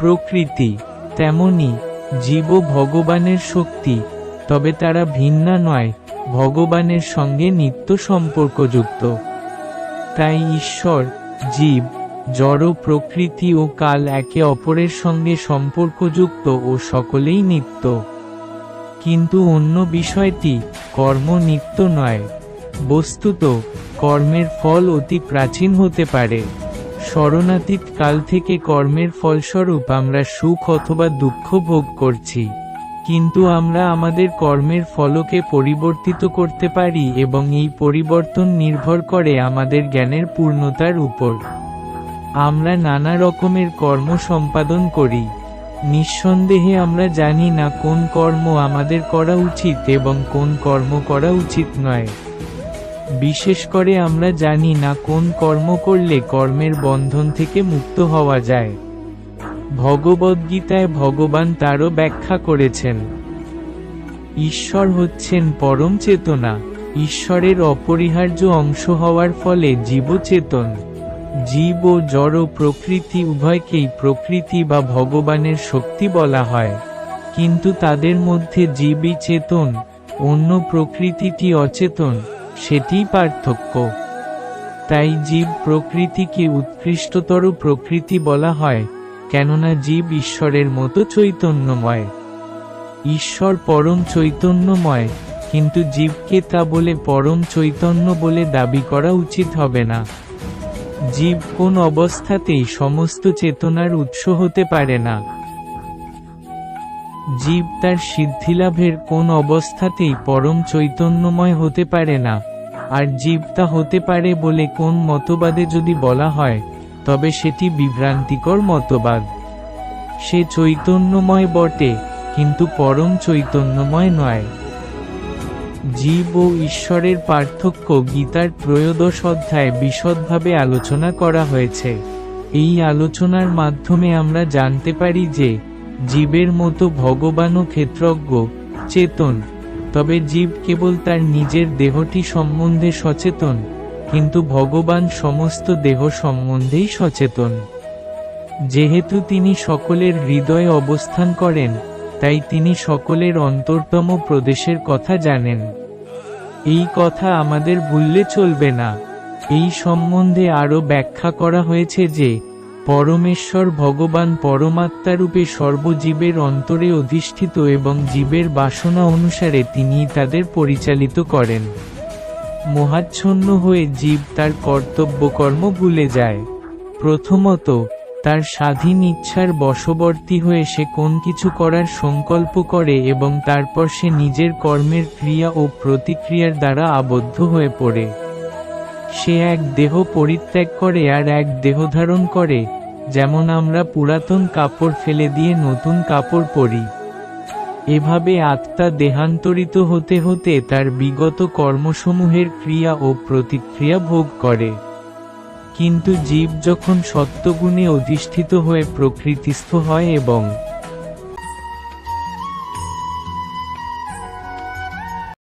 প্রকৃতি, তেমনি জীব ভগবানের শক্তি, তবে তারা ভিন্না নয়, ভগবানের সঙ্গে নিত্য সম্পর্কযুক্ত। তাই ঈশ্বর, জীব, জড় প্রকৃতি ও কাল একে অপরের সঙ্গে সম্পর্কযুক্ত ও সকলেই নিত্য। কিন্তু অন্য বিষয়টি কর্ম নিত্য নয়, বস্তুত কর্মের ফল অতি প্রাচীন হতে পারে। শরণাতীত কাল থেকে কর্মের ফলস্বরূপ আমরা সুখ অথবা দুঃখ ভোগ করছি। কিন্তু আমরা আমাদের কর্মের ফলকে পরিবর্তিত করতে পারি এবং এই পরিবর্তন নির্ভর করে আমাদের জ্ঞানের পূর্ণতার উপর। আমরা নানা রকমের কর্ম সম্পাদন করি। নিঃসন্দেহে আমরা জানি না কোন কর্ম আমাদের করা উচিত এবং কোন কর্ম করা উচিত নয়। বিশেষ করে আমরা জানি না কোন কর্ম করলে কর্মের বন্ধন থেকে মুক্ত হওয়া যায়। ভগবদ্গীতায় ভগবান তারও ব্যাখ্যা করেছেন। ঈশ্বর হচ্ছেন পরম চেতনা, ঈশ্বরের অপরিহার্য অংশ হওয়ার ফলে জীবচেতন। জীব ও জড় প্রকৃতি উভয়কেই প্রকৃতি বা ভগবানের শক্তি বলা হয়। কিন্তু তাদের মধ্যে জীবই চেতন, অন্য প্রকৃতিটি অচেতন। সেটিই পার্থক্য। তাই জীব প্রকৃতিকে উৎকৃষ্টতর প্রকৃতি বলা হয়, কেননা জীব ঈশ্বরের মতো চৈতন্যময়। ঈশ্বর পরম চৈতন্যময়, কিন্তু জীবকে তা বলে পরম চৈতন্য বলে দাবি করা উচিত হবে না। জীব কোন অবস্থাতেই সমস্ত চেতনার উৎস হতে পারে না। জীব তার সিদ্ধিলাভের কোন অবস্থাতেই পরম চৈতন্যময় হতে পারে না। আর জীব তা হতে পারে বলে কোন মতবাদে যদি বলা হয়, তবে সেটি বিভ্রান্তিকর মতবাদ। সে চৈতন্যময় বটে, কিন্তু পরম চৈতন্যময় নয়। জীব ও ঈশ্বরের পার্থক্য গীতার ত্রয়োদশ অধ্যায়ে বিশদভাবে আলোচনা করা হয়েছে। এই আলোচনার মাধ্যমে আমরা জানতে পারি যে, জীবের মতো ভগবানও ক্ষেত্রজ্ঞ, চেতন তবে জীব কেবল তার নিজের দেহটি সম্বন্ধে সচেতন, কিন্তু ভগবান সমস্ত দেহ সম্বন্ধেই সচেতন। যেহেতু তিনি সকলের হৃদয়ে অবস্থান করেন, তাই তিনি সকলের অন্তরতম প্রদেশের কথা জানেন। এই কথা আমাদের ভুললে চলবে না। এই সম্বন্ধে আরও ব্যাখ্যা করা হয়েছে যে পরমেশ্বর ভগবান পরমাত্মারূপে সর্বজীবের অন্তরে অধিষ্ঠিত এবং জীবের বাসনা অনুসারে তিনি তাদের পরিচালিত করেন। মহাচ্ছন্ন হয়ে জীব তার কর্তব্য কর্ম ভুলে যায়। প্রথমত, তার স্বাধীন ইচ্ছার বশবর্তী হয়ে সে কোন কিছু করার সংকল্প করে এবং তারপর সে নিজের কর্মের ক্রিয়া ও প্রতিক্রিয়ার দ্বারা আবদ্ধ হয়ে পড়ে। সে এক দেহ পরিত্যাগ করে আর এক দেহ ধারণ করে, যেমন আমরা পুরাতন কাপড় ফেলে দিয়ে নতুন কাপড় পরি। এভাবে আত্মা দেহান্তরিত হতে হতে তার বিগত কর্মসমূহের ক্রিয়া ও প্রতিক্রিয়া ভোগ করে। কিন্তু জীব যখন সত্যগুণে অধিষ্ঠিত হয়ে প্রকৃতিস্থ হয় এবং